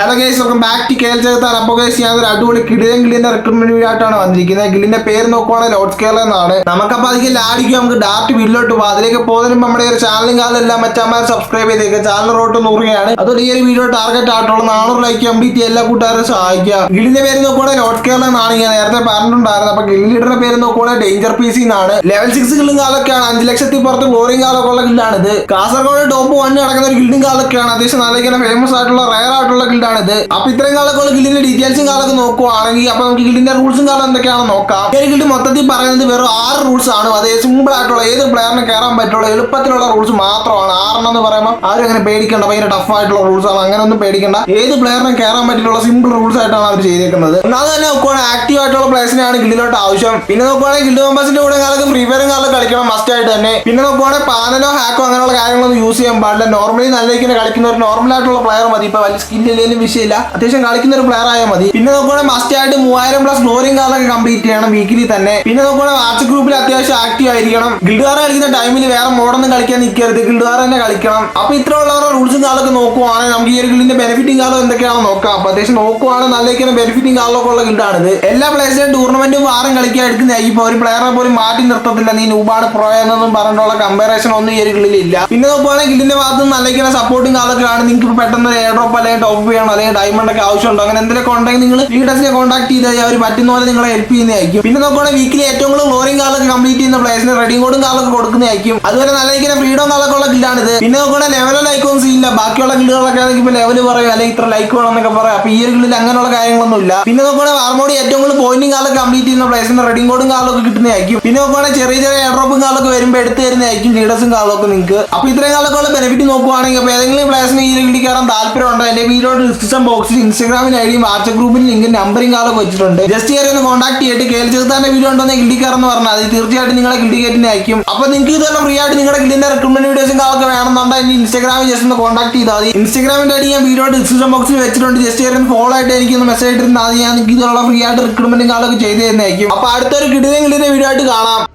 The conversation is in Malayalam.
Hello guys welcome back to Kerala ചേർത്താൻ അപ്പോൾ ഗൈസ് ഞാൻ ഒരു അടിപൊളി കിളിയൻ ഗില്ലിന്റെ റിക്രൂട്ട്മെന്റ് ആയിട്ടാണ് വന്നിരിക്കുന്നത്. ഗില്ലിന്റെ പേര് നോക്കുവാണെങ്കിൽ ലോഡ് സ്കെയർ എന്നാണ്. നമുക്കപ്പോൾ അധികം ലാടിക്കും നമുക്ക് ഡാറ്റ് വീട്ടിലോട്ട് പോകും അതിലേക്ക് പോകുന്നതിന് നമ്മുടെ ഒരു ചാനലും കാലെല്ലാം മറ്റന്മാരെ സബ്സ്ക്രൈബ് ചെയ്തേക്കുക ചാനൽ റോട്ട് നൂറുകയാണ്. അതുകൊണ്ട് ഈ ഒരു വീഡിയോ ടാർഗറ്റ് ആയിട്ടുള്ള നാനൂറ് ലൈക്ക് കംപ്ലീറ്റ് എല്ലാ കൂട്ടുകാരും സഹായിക്കുക. ഗില്ലിന്റെ പേര് നോക്കുവാണെങ്കിൽ ലോഡ് സ്കെയർ എന്നാണ് ഞാൻ നേരത്തെ പറഞ്ഞിട്ടുണ്ടായിരുന്നത്. അപ്പോൾ ലീഡറിന്റെ പേര് നോക്കുവാണെങ്കിൽ ഡേഞ്ചർ പി സി എന്നാണ്. ലെവൽ സിക്സ് ഗില്ലും കാലൊക്കെയാണ് അഞ്ച് ലക്ഷത്തി പുറത്ത് ഗ്ലോറിയും കാലൊക്കെ ഉള്ള ഇത്. കാസർഗോഡ് ടോപ്പ് വൺ നടക്കുന്ന ഒരു ഗിൽഡിംഗ് കാലൊക്കെയാണ്. അത്യാവശ്യം നല്ല ഫേമസ് ആയിട്ടുള്ള റയർ ആയിട്ടുള്ള ഗിൽഡാണ് ഇത്. അപ്പൊ ഇത്രയും കാലൊക്കെ ഗിൽഡിന്റെ ഡീറ്റെയിൽസും കാലൊക്കെ നോക്കുവാണെങ്കിൽ അപ്പൊ നമുക്ക് ഗിൽഡിന്റെ റൂൾസും കാലം എന്തൊക്കെയാണെന്ന് നോക്കാം. ഗിൽഡ് മൊത്തത്തിൽ പറയുന്നത് വെറും ആറ് റൂൾസ് ആണ്. അത് സിമ്പിൾ ആയിട്ടുള്ള ഏത് പ്ലെയറിന് കയറാൻ പറ്റുള്ള എളുപ്പത്തിലുള്ള റൂൾസ് മാത്രമാണ്. ആറെണ്ണം എന്ന് പറയുമ്പോൾ ആരും അങ്ങനെ പേടിക്കേണ്ട. ഭയങ്കര ടഫ് ആയിട്ടുള്ള റൂൾസ് ആണ്. അങ്ങനെ ഒന്നും പേടിക്കേണ്ട. ഏത് പ്ലെയറിനും കയറാൻ പറ്റിയിട്ടുള്ള സിമ്പിൾ റൂൾസ് ആയിട്ടാണ് അവർ ചെയ്തേക്കുന്നത്. ഒന്നാമത് തന്നെ നോക്കുവാണെങ്കിൽ ആക്റ്റീവ് ആയിട്ടുള്ള പ്ലേസിനാണ് ഗിൽഡിലോട്ട് ആവശ്യം. പിന്നെ നോക്കുവാണെങ്കിൽ ഗിൽഡ് മെമ്പേഴ്സിന്റെ കൂടെ കാലത്ത് ഫ്രീ ഫയറും കാലത്ത് കളിക്കണം മസ്റ്റ് ആയിട്ട് തന്നെ. പിന്നെ നോക്കുവാണെങ്കിൽ പാനലോ ഹാക്കോ അങ്ങനെയുള്ള കാര്യങ്ങളൊന്നും യൂസ് ചെയ്യാൻ പാടില്ല. നോർമലി നല്ല രീതിയിൽ കളിക്കുന്ന ഒരു നോർമൽ ആയിട്ടുള്ള പ്ലെയർ മതി. ഇപ്പൊ വലിയ സ്കില്ലില്ലെങ്കിലും വിഷയമില്ല. അത്യാവശ്യം കളിക്കുന്ന ഒരു പ്ലെയർ ആയാൽ മതി. പിന്നെ നോക്കുവാണെങ്കിൽ മസ്റ്റ് ആയിട്ട് മൂവായിരം പ്ലസ് ഫ്ലോറിംഗ് കാർഡൊക്കെ കംപ്ലീറ്റ് ചെയ്യണം വീക്കിലി തന്നെ. പിന്നെ നോക്കുവാണെങ്കിൽ വാട്സ്ആപ്പ് ഗ്രൂപ്പിൽ അത്യാവശ്യം ആക്റ്റീവ് ആയിരിക്കണം. ഗിൽഡുകാർ കളിക്കുന്ന ടൈമിൽ വേറെ മോഡൊന്നും കളിക്കാൻ നിൽക്കരുത്. ഗിൽഡുകാർ തന്നെ കളിക്കണം. അപ്പൊ ഇത്ര ഉള്ളവരുടെ റൂൾസും കാലൊക്കെ നോക്കുവാണെങ്കിൽ നമുക്ക് ഈ ഒരു ഗിൽഡിന്റെ ബെനിഫിറ്റിംഗ് കാർഡ് എന്തൊക്കെയാണെന്ന് നോക്കാം. അപ്പൊ അത്യാവശ്യം നോക്കുവാണെങ്കിൽ നല്ല ബെനിഫിറ്റിംഗ് കാർഡൊക്കെ ഉള്ള ഗിൽഡാണിത് എല്ലാ പ്ലേസിലും ടൂർണമെന്റും വാറും കളിക്കാൻ എടുക്കുന്നതായിരിക്കും ഒരു പ്ലെയറെ പോലും മാറ്റി നിർത്തത്തില്ല. നീ നൂബാണ് പ്രോ എന്നൊന്നും പറഞ്ഞിട്ടുള്ള കമ്പാരിസൺ ഒന്നും ഈ ഒരു ഗില്ലിലില്ല പിന്നെ നോക്കുവാണെങ്കിൽ ഗിൽഡിന്റെ ഭാഗത്ത് നിന്ന് നല്ല രീതിയിൽ സപ്പോർട്ടും കാർഡൊക്കെ ആണ് നിങ്ങൾക്ക് പെട്ടെന്ന് എയർ ഡ്രോപ്പ് അല്ലെങ്കിൽ ടോപ്പ് ചെയ്യണം അല്ലെങ്കിൽ ഡയമണ്ട് ഒക്കെ ആവശ്യമുണ്ടോ? അങ്ങനെ എന്തെങ്കിലും ഉണ്ടെങ്കിൽ നിങ്ങൾ ലീഡേഴ്സിനെ കോൺടാക്ട് ചെയ്താൽ അവർ പറ്റുന്ന പോലെ നിങ്ങളെ ഹെൽപ്പ് ചെയ്യുന്നതായിരിക്കും. പിന്നെ നോക്കുകയാണെങ്കിൽ വീക്കിലി ഏറ്റവും കൂടുതൽ ഫ്ലോറിംഗ് കാലൊക്കെ കംപ്ലീറ്റ് ചെയ്യുന്ന പ്ലേസിന് റെഡിംഗ് കോഡും കാലൊക്കെ കൊടുക്കുന്നതായിരിക്കും. അതുപോലെ നല്ല രീതിയിൽ ഫ്രീഡം കാലൊക്കെ ഉള്ള ഗില്ലാണിത് പിന്നെ നോക്കുകയാണെങ്കിൽ ലെവലോ ലൈക്കൊന്നും ഇല്ല. ബാക്കിയുള്ള ഗിൽഡുകളൊക്കെ ആണെങ്കിൽ ഇപ്പോൾ ലെവൽ പറയും അല്ലെങ്കിൽ ഇത്ര ലൈക്ക് വേണം എന്നൊക്കെ പറയാം. അപ്പോൾ ഈ ഒരു ഗിൽഡിൽ അങ്ങനെയുള്ള കാര്യങ്ങളൊന്നും ഇല്ല. പിന്നെ നോക്കുകയാണെങ്കിൽ വാർമോടി ഏറ്റവും കൂടുതൽ പോയിന്റും കാലൊക്കെ കംപ്ലീറ്റ് ചെയ്യുന്ന പ്ലേസിന് റെഡിംഗ് കോഡും കാലൊക്കെ കിട്ടുന്നതായിരിക്കും. പിന്നെ നോക്കുകയാണെങ്കിൽ ചെറിയ ചെറിയ എയർ ഡ്രോപ്പും കാലൊക്കെ വരുമ്പോൾ എടുത്തു തരുന്നതായിരിക്കും ലീഡേഴ്സും കാലൊക്കെ നിങ്ങൾക്ക്. അപ്പോൾ ഇത്രയും കാലൊക്കെ ഉള്ള ബെനിഫിറ്റ് നോക്കുവാണെങ്കിൽ അപ്പോൾ ഏതെങ്കിലും പ്ലേസിന് ഈ ഗില്ലിൽ കയറാൻ താല്പര്യമുണ്ടോ? എന്റെ വീഡിയോ ഡിസ്ക്രിപ്ഷൻ ബോക്സിൽ ഇൻസ്റ്റാഗ്രാമിൽ ഐഡിയും വാട്സ്ആപ്പ് ഗ്രൂപ്പിൽ ലിങ്കും നമ്പറും കാലൊക്കെ വെച്ചിട്ടുണ്ട്. ജസ്റ്റ് കയറി ഒന്ന് കോൺടാക്ട് ചെയ്തിട്ട് കേൾച്ചെടുത്താന്റെ വീഡിയോ ഉണ്ടോ ഗിൽഡി എന്ന് പറഞ്ഞാൽ അത് തീർച്ചയായിട്ടും നിങ്ങളെ ഗിൽഡി കയറ്റിനെ അയക്കും അപ്പൊ നിങ്ങൾക്ക് ഇതെല്ലാം ഫ്രീ ആയിട്ട് നിങ്ങളുടെ ഗിഡിന്റെ റിക്രൂട്ട്മെന്റ് വീഡിയോസും കാലൊക്കെ വേണമെന്നുണ്ടെങ്കിൽ ഇൻസ്റ്റാഗ്രാമിൽ ജസ്റ്റ് ഒന്ന് കോൺടാക്ട് ചെയ്താൽ മതി. ഇൻസ്റ്റാഗ്രാമിന്റെ ഐഡി ഞാൻ വീഡിയോ ഡിസ്ക്രിപ്ഷൻ ബോക്സിൽ വെച്ചിട്ടുണ്ട്. ജസ്റ്റ് കയറി ഫോളോ ആയിട്ട് എനിക്ക് ഒന്ന് മെസ്സേജ് ഇട്ടിരുന്നാൽ ഞാൻ നിങ്ങൾക്ക് ഇതുള്ള ഫ്രീ ആയിട്ട് റിക്രൂട്ട്മെന്റും കാലൊക്കെ ചെയ്ത് തരുന്നതായിരിക്കും. അപ്പൊ അടുത്തൊരു കിടിലും കിടിലെ വീഡിയോ ആയിട്ട് കാണാം.